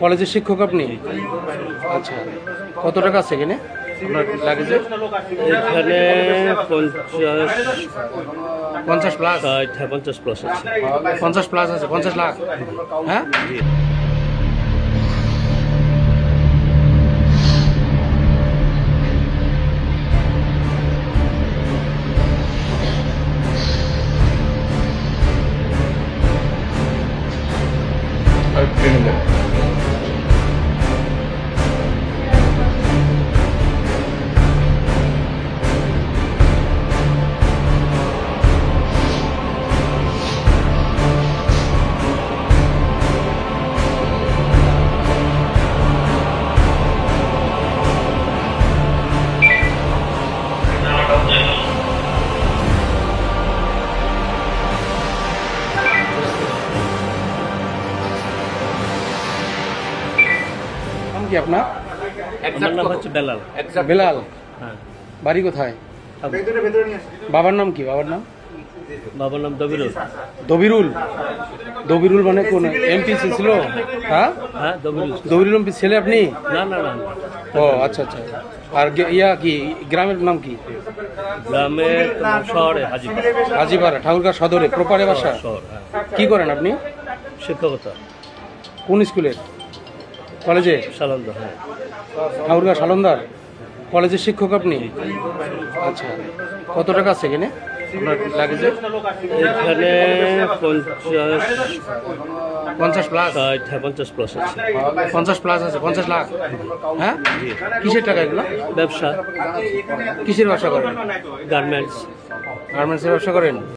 কলেজের শিক্ষক আপনি? আচ্ছা। কত টাকা আছে এখানে? আপনার লাগেজে? এখানে পঞ্চাশ পঞ্চাশ প্লাস হ্যাঁ পঞ্চাশ প্লাস আছে। পঞ্চাশ প্লাস আছে পঞ্চাশ লাখ। হ্যাঁ? জি। নাম কি আপনার? নাম হচ্ছে বেলাল। বেলাল? হ্যাঁ। বাড়ি কোথায়? বাবার নাম কি? বাবার নাম? বাবার নাম দবিরুল। দবিরুল? দবিরুল মানে কোন? এমপি ছিল? হ্যাঁ? হ্যাঁ দবিরুল দবিরুল এমপি ছেলে আপনি? না না না। ও আচ্ছা আচ্ছা। আর ইয়া কি? গ্রামের নাম কি? গ্রামে তোমার শহরে হাজিপুর হাজিপাড়া ঠাকুরগাঁ সদরে প্রপারে বাসা? শহর হ্যাঁ। কি করেন আপনি? শিক্ষকতা। কোন স্কুলের? কলেজে? সালন্দ হ্যাঁ। ঠাকুরগাঁ সালন্দার? কলেজের শিক্ষক আপনি? আচ্ছা। কত টাকা আছে এখানে? আপনার লাগেজে? এখানে পঞ্চাশ পঞ্চাশ প্লাস হ্যাঁ পঞ্চাশ প্লাস আছে। পঞ্চাশ প্লাস আছে পঞ্চাশ লাখ। হ্যাঁ? কিসের টাকা এগুলো? ব্যবসা। কিসের ব্যবসা করেন? গার্মেন্টস গার্মেন্টসের ব্যবসা করেন?